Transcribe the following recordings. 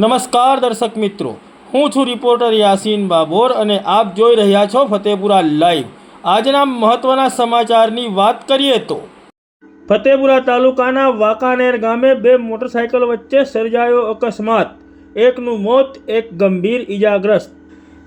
નમસ્કાર દર્શક મિત્રો. હું છું રિપોર્ટર યાસીન બાબોર અને આપ જોઈ રહ્યા છો ફતેપુરા લાઈવ. આજના મહત્વના સમાચારની વાત કરીએ તો ફતેપુરા તાલુકાના વાંકાનેર ગામે બે મોટરસાયકલ વચ્ચે સર્જાયો અકસ્માત. એકનું મોત, એક ગંભીર ઈજાગ્રસ્ત.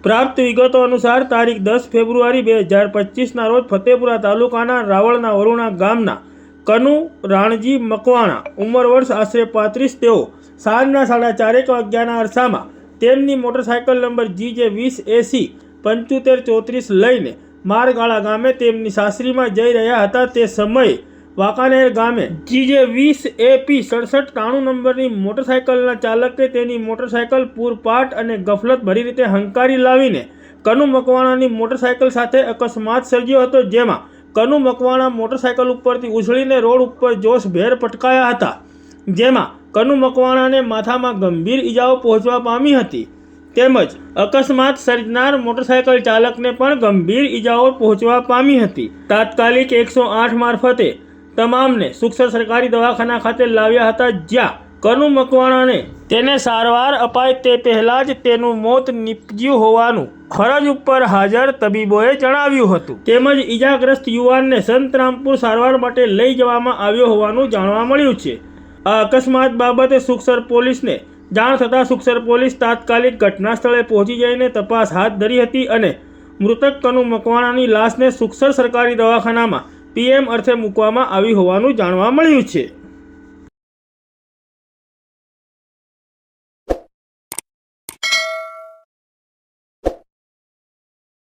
પ્રાપ્ત વિગતો અનુસાર તારીખ દસ ફેબ્રુઆરી બે હજાર પચીસના રોજ ફતેપુરા તાલુકાના રાવળના વરુણા ગામના કનુ રાણજી મકવાણા, ઉંમર વર્ષ આશરે પાંત્રીસ, તેઓ સાંજના સાડા ચારેક વાગ્યાના અરસામાં તેમની મોટરસાયકલ નંબર જી જે વીસ એસી પંચોતેર ચોત્રીસ લઈને મારગાળા ગામે તેમની સાસરીમાં જઈ રહ્યા હતા તે સમયે વાંકાનેર ગામે જીજે વીસ એપી સડસઠ ત્રાણું નંબરની મોટરસાયકલના ચાલકે તેની મોટરસાયકલ પૂરપાટ અને ગફલત ભરી રીતે હંકારી લાવીને કનુ મકવાણાની મોટરસાયકલ સાથે અકસ્માત સર્જ્યો હતો, જેમાં કનુ મકવાણા મોટરસાયકલ ઉપરથી ઉછળીને રોડ ઉપર જોશભેર પટકાયા હતા, જેમાં કનુ મકવાણાને માથામાં ગંભીર ઈજાઓ પહોંચવા પામી હતી. તેમજ અકસ્માત સર્જનાર મોટરસાયકલ ચાલકને પણ ગંભીર ઈજાઓ પહોંચવા પામી હતી. તાત્કાલિક એકસો આઠ મારફતે તમામને સુક્ષ્મ સરકારી દવાખાના ખાતે લાવ્યા હતા, જ્યાં કનુ મકવાણાને તેને સારવાર અપાય તે પહેલાં જ તેનું મોત નીપજ્યું હોવાનું ફરજ ઉપર હાજર તબીબોએ જણાવ્યું હતું. તેમજ ઈજાગ્રસ્ત યુવાનને સંતરામપુર સારવાર માટે લઈ જવામાં આવ્યો હોવાનું જાણવા મળ્યું છે. આ અકસ્માત બાબતે સુખસર પોલીસને જાણ થતાં સુખસર પોલીસ તાત્કાલિક ઘટના સ્થળે પહોંચી જઈને તપાસ હાથ ધરી હતી અને મૃતક કનુ મકવાણાની લાશને સુખસર સરકારી દવાખાનામાં પીએમ અર્થે મૂકવામાં આવી હોવાનું જાણવા મળ્યું છે.